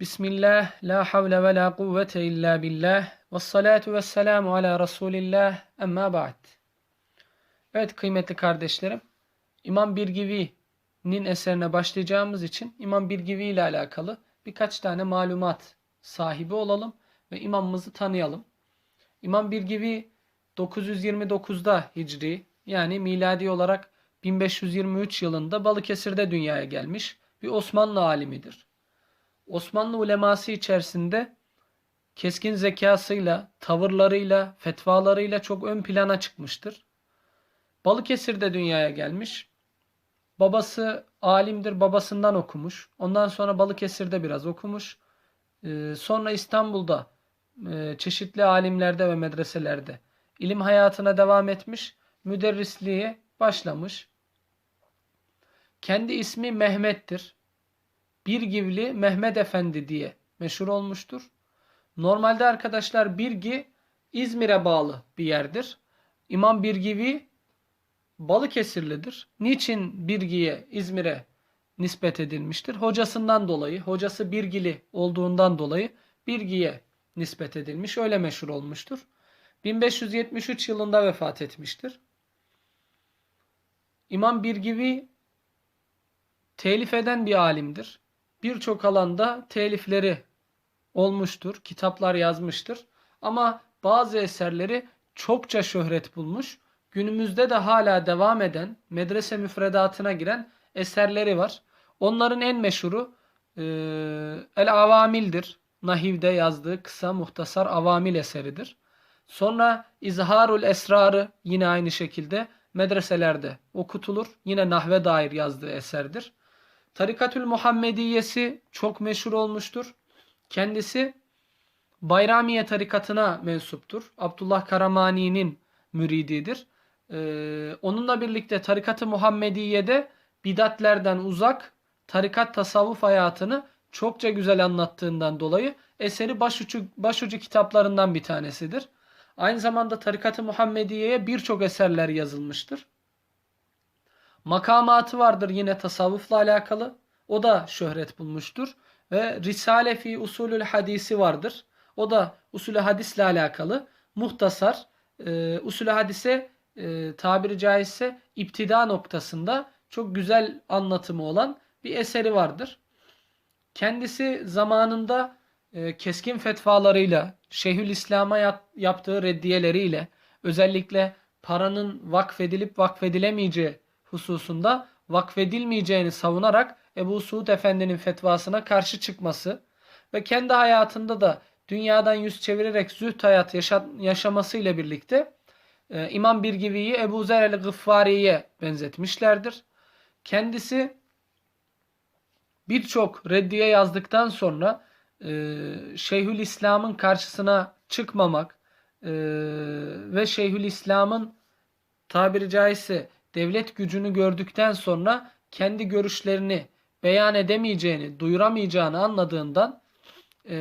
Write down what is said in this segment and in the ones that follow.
Bismillah, la havle ve la kuvvete illa billah. Ve salatu ve selamu ala Resulillah. Emma ba'd. Evet kıymetli kardeşlerim. İmam Birgivi'nin eserine başlayacağımız için İmam Birgivi ile alakalı birkaç tane malumat sahibi olalım ve imamımızı tanıyalım. İmam Birgivi 929'da Hicri yani miladi olarak 1523 yılında Balıkesir'de dünyaya gelmiş bir Osmanlı alimidir. Osmanlı uleması içerisinde keskin zekasıyla, tavırlarıyla, fetvalarıyla çok ön plana çıkmıştır. Balıkesir'de dünyaya gelmiş. Babası alimdir, babasından okumuş. Ondan sonra Balıkesir'de biraz okumuş. Ee, sonra İstanbul'da e, çeşitli alimlerde ve medreselerde ilim hayatına devam etmiş. Müderrisliğe başlamış. Kendi ismi Mehmet'tir. Birgivli Mehmet Efendi diye meşhur olmuştur. Normalde arkadaşlar Birgi İzmir'e bağlı bir yerdir. İmam Birgivi Balıkesirlidir. Niçin Birgi'ye, İzmir'e nispet edilmiştir? Hocasından dolayı, hocası Birgili olduğundan dolayı Birgi'ye nispet edilmiş. Öyle meşhur olmuştur. 1573 yılında vefat etmiştir. İmam Birgivi telif eden bir alimdir. Birçok alanda telifleri olmuştur, kitaplar yazmıştır. Ama bazı eserleri çokça şöhret bulmuş. Günümüzde de hala devam eden, medrese müfredatına giren eserleri var. Onların en meşhuru e, El Avamil'dir. Nahiv'de yazdığı kısa muhtasar avamil eseridir. Sonra İzharul Esrarı yine aynı şekilde medreselerde okutulur. Yine nahve dair yazdığı eserdir. Tarikatül Muhammediyesi çok meşhur olmuştur. Kendisi Bayramiye tarikatına mensuptur. Abdullah Karamani'nin mürididir. Ee, onunla birlikte tarikat-ı Muhammediye'de bidatlerden uzak tarikat tasavvuf hayatını çokça güzel anlattığından dolayı eseri başucu, başucu kitaplarından bir tanesidir. Aynı zamanda tarikat-ı Muhammediye'ye birçok eserler yazılmıştır. Makamatı vardır yine tasavvufla alakalı. O da şöhret bulmuştur. Ve Risale fi usulül hadisi vardır. O da usulü hadisle alakalı muhtasar e, usulü hadise e, tabiri caizse iptida noktasında çok güzel anlatımı olan bir eseri vardır. Kendisi zamanında e, keskin fetvalarıyla, Şeyhülislam'a yap, yaptığı reddiyeleriyle özellikle paranın vakfedilip vakfedilemeyeceği hususunda vakfedilmeyeceğini savunarak Ebu Suud Efendi'nin fetvasına karşı çıkması ve kendi hayatında da dünyadan yüz çevirerek zühd hayat yaşa yaşamasıyla birlikte e, İmam Birgivi'yi Ebu Zer el-Gıffari'ye benzetmişlerdir. Kendisi birçok reddiye yazdıktan sonra e, Şeyhülislam'ın karşısına çıkmamak e, ve Şeyhülislam'ın tabiri caizse devlet gücünü gördükten sonra kendi görüşlerini beyan edemeyeceğini, duyuramayacağını anladığından e,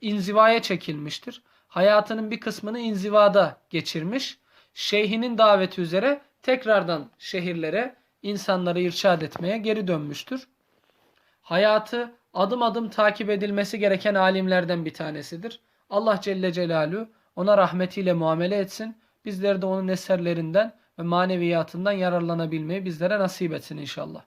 inzivaya çekilmiştir. Hayatının bir kısmını inzivada geçirmiş. Şeyhinin daveti üzere tekrardan şehirlere insanları irşad etmeye geri dönmüştür. Hayatı adım adım takip edilmesi gereken alimlerden bir tanesidir. Allah Celle Celaluhu ona rahmetiyle muamele etsin. Bizleri de onun eserlerinden ve maneviyatından yararlanabilmeyi bizlere nasip etsin inşallah.